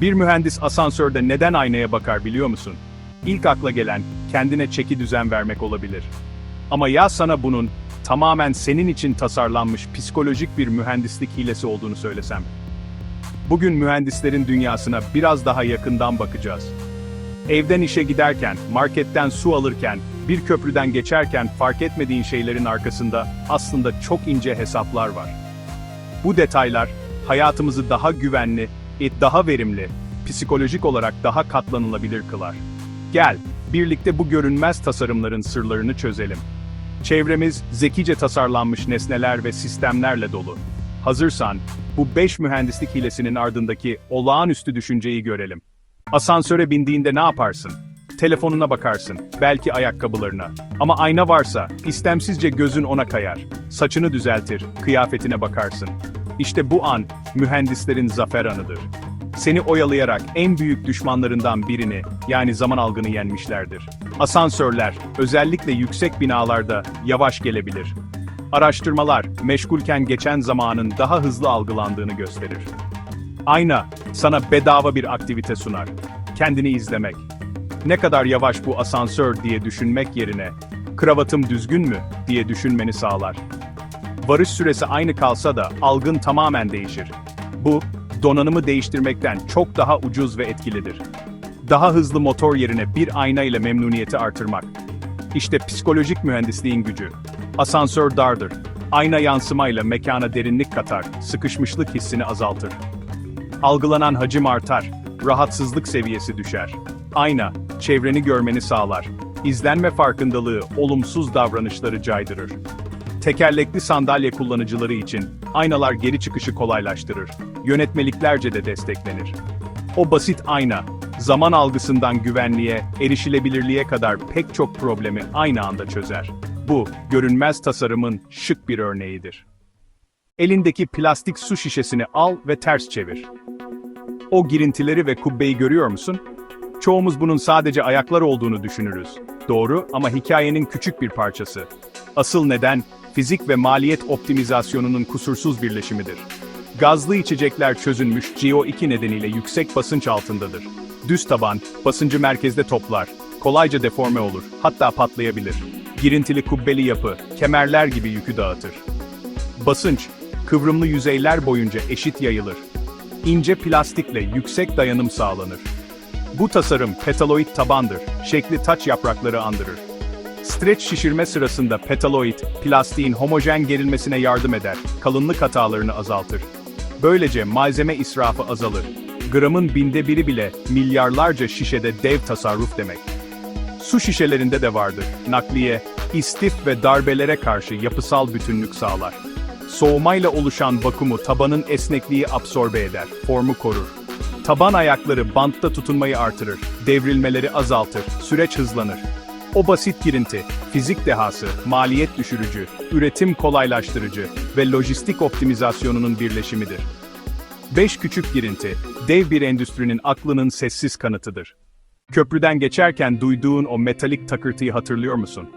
Bir mühendis asansörde neden aynaya bakar biliyor musun? İlk akla gelen kendine çeki düzen vermek olabilir. Ama ya sana bunun tamamen senin için tasarlanmış psikolojik bir mühendislik hilesi olduğunu söylesem? Bugün mühendislerin dünyasına biraz daha yakından bakacağız. Evden işe giderken, marketten su alırken, bir köprüden geçerken fark etmediğin şeylerin arkasında aslında çok ince hesaplar var. Bu detaylar hayatımızı daha güvenli, e, daha verimli, psikolojik olarak daha katlanılabilir kılar. Gel, birlikte bu görünmez tasarımların sırlarını çözelim. Çevremiz zekice tasarlanmış nesneler ve sistemlerle dolu. Hazırsan, bu 5 mühendislik hilesinin ardındaki olağanüstü düşünceyi görelim. Asansöre bindiğinde ne yaparsın? Telefonuna bakarsın, belki ayakkabılarına. Ama ayna varsa, istemsizce gözün ona kayar. Saçını düzeltir, kıyafetine bakarsın. İşte bu an, mühendislerin zafer anıdır. Seni oyalayarak en büyük düşmanlarından birini, yani zaman algını yenmişlerdir. Asansörler, özellikle yüksek binalarda, yavaş gelebilir. Araştırmalar, meşgulken geçen zamanın daha hızlı algılandığını gösterir. Ayna, sana bedava bir aktivite sunar. Kendini izlemek. Ne kadar yavaş bu asansör diye düşünmek yerine, kravatım düzgün mü diye düşünmeni sağlar. Varış süresi aynı kalsa da algın tamamen değişir. Bu, donanımı değiştirmekten çok daha ucuz ve etkilidir. Daha hızlı motor yerine bir ayna ile memnuniyeti artırmak. İşte psikolojik mühendisliğin gücü. Asansör dardır. Ayna yansımayla mekana derinlik katar, sıkışmışlık hissini azaltır. Algılanan hacim artar, rahatsızlık seviyesi düşer. Ayna, çevreni görmeni sağlar. İzlenme farkındalığı olumsuz davranışları caydırır. Tekerlekli sandalye kullanıcıları için aynalar geri çıkışı kolaylaştırır. Yönetmeliklerce de desteklenir. O basit ayna, zaman algısından güvenliğe, erişilebilirliğe kadar pek çok problemi aynı anda çözer. Bu, görünmez tasarımın şık bir örneğidir. Elindeki plastik su şişesini al ve ters çevir. O girintileri ve kubbeyi görüyor musun? Çoğumuz bunun sadece ayaklar olduğunu düşünürüz. Doğru ama hikayenin küçük bir parçası. Asıl neden, fizik ve maliyet optimizasyonunun kusursuz birleşimidir. Gazlı içecekler çözünmüş CO2 nedeniyle yüksek basınç altındadır. Düz taban, basıncı merkezde toplar, kolayca deforme olur, hatta patlayabilir. Girintili kubbeli yapı, kemerler gibi yükü dağıtır. Basınç, kıvrımlı yüzeyler boyunca eşit yayılır. İnce plastikle yüksek dayanım sağlanır. Bu tasarım petaloid tabandır, şekli taç yaprakları andırır. Streç şişirme sırasında petaloid, plastiğin homojen gerilmesine yardım eder, kalınlık hatalarını azaltır. Böylece malzeme israfı azalır. Gramın binde biri bile milyarlarca şişede dev tasarruf demek. Su şişelerinde de vardır. Nakliye, istif ve darbelere karşı yapısal bütünlük sağlar. Soğumayla oluşan vakumu tabanın esnekliği absorbe eder, formu korur. Taban ayakları bantta tutunmayı artırır, devrilmeleri azaltır, süreç hızlanır. O basit girinti, fizik dehası, maliyet düşürücü, üretim kolaylaştırıcı ve lojistik optimizasyonunun birleşimidir. 5 küçük girinti, dev bir endüstrinin aklının sessiz kanıtıdır. Köprüden geçerken duyduğun o metalik takırtıyı hatırlıyor musun?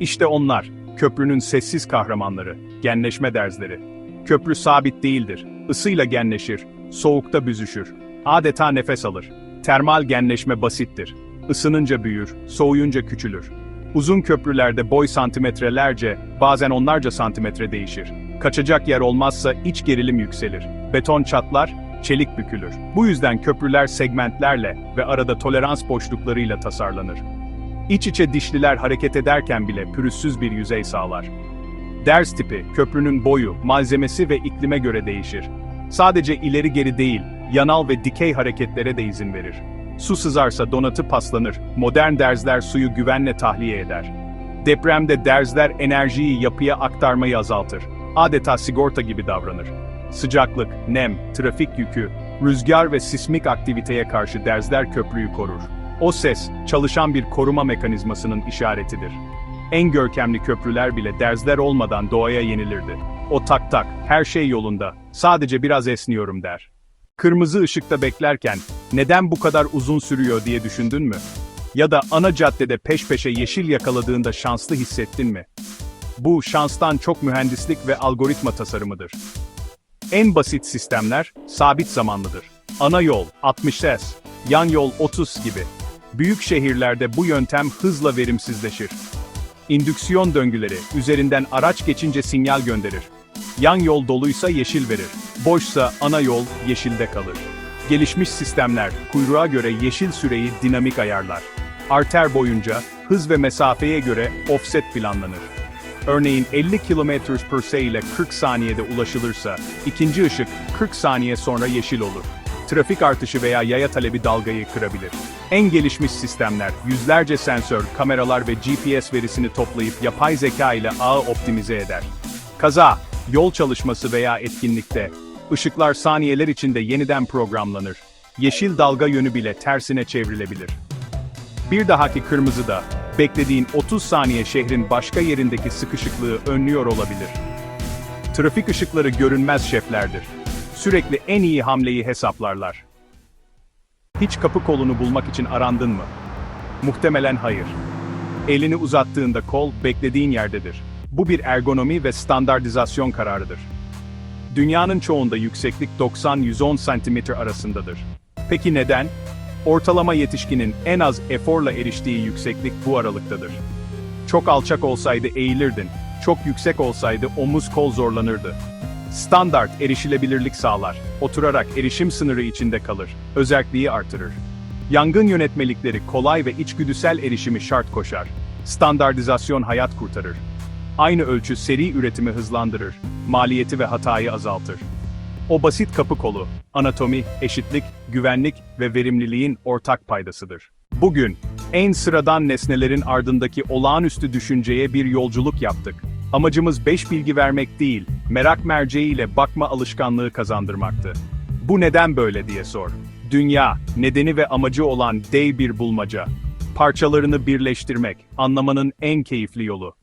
İşte onlar, köprünün sessiz kahramanları, genleşme derzleri. Köprü sabit değildir, ısıyla genleşir, soğukta büzüşür, adeta nefes alır. Termal genleşme basittir. Isınınca büyür, soğuyunca küçülür. Uzun köprülerde boy santimetrelerce, bazen onlarca santimetre değişir. Kaçacak yer olmazsa iç gerilim yükselir. Beton çatlar, çelik bükülür. Bu yüzden köprüler segmentlerle ve arada tolerans boşluklarıyla tasarlanır. İç içe dişliler hareket ederken bile pürüzsüz bir yüzey sağlar. Ders tipi, köprünün boyu, malzemesi ve iklime göre değişir. Sadece ileri geri değil, yanal ve dikey hareketlere de izin verir. Su sızarsa donatı paslanır, modern derzler suyu güvenle tahliye eder. Depremde derzler enerjiyi yapıya aktarmayı azaltır. Adeta sigorta gibi davranır. Sıcaklık, nem, trafik yükü, rüzgar ve sismik aktiviteye karşı derzler köprüyü korur. O ses, çalışan bir koruma mekanizmasının işaretidir. En görkemli köprüler bile derzler olmadan doğaya yenilirdi. O tak tak, her şey yolunda, sadece biraz esniyorum der. Kırmızı ışıkta beklerken, neden bu kadar uzun sürüyor diye düşündün mü? Ya da ana caddede peş peşe yeşil yakaladığında şanslı hissettin mi? Bu şanstan çok mühendislik ve algoritma tasarımıdır. En basit sistemler sabit zamanlıdır. Ana yol 60 S, yan yol 30 gibi. Büyük şehirlerde bu yöntem hızla verimsizleşir. İndüksiyon döngüleri, üzerinden araç geçince sinyal gönderir. Yan yol doluysa yeşil verir. Boşsa ana yol yeşilde kalır. Gelişmiş sistemler, kuyruğa göre yeşil süreyi dinamik ayarlar. Arter boyunca, hız ve mesafeye göre offset planlanır. Örneğin 50 km per ile 40 saniyede ulaşılırsa, ikinci ışık 40 saniye sonra yeşil olur. Trafik artışı veya yaya talebi dalgayı kırabilir. En gelişmiş sistemler, yüzlerce sensör, kameralar ve GPS verisini toplayıp yapay zeka ile ağı optimize eder. Kaza, yol çalışması veya etkinlikte, ışıklar saniyeler içinde yeniden programlanır. Yeşil dalga yönü bile tersine çevrilebilir. Bir dahaki kırmızı da, beklediğin 30 saniye şehrin başka yerindeki sıkışıklığı önlüyor olabilir. Trafik ışıkları görünmez şeflerdir. Sürekli en iyi hamleyi hesaplarlar. Hiç kapı kolunu bulmak için arandın mı? Muhtemelen hayır. Elini uzattığında kol beklediğin yerdedir. Bu bir ergonomi ve standartizasyon kararıdır. Dünyanın çoğunda yükseklik 90-110 cm arasındadır. Peki neden? Ortalama yetişkinin en az eforla eriştiği yükseklik bu aralıktadır. Çok alçak olsaydı eğilirdin, çok yüksek olsaydı omuz kol zorlanırdı. Standart erişilebilirlik sağlar, oturarak erişim sınırı içinde kalır, özelliği artırır. Yangın yönetmelikleri kolay ve içgüdüsel erişimi şart koşar. Standartizasyon hayat kurtarır. Aynı ölçü seri üretimi hızlandırır, maliyeti ve hatayı azaltır. O basit kapı kolu, anatomi, eşitlik, güvenlik ve verimliliğin ortak paydasıdır. Bugün, en sıradan nesnelerin ardındaki olağanüstü düşünceye bir yolculuk yaptık. Amacımız beş bilgi vermek değil, merak merceğiyle bakma alışkanlığı kazandırmaktı. Bu neden böyle diye sor. Dünya, nedeni ve amacı olan dev bir bulmaca. Parçalarını birleştirmek, anlamanın en keyifli yolu.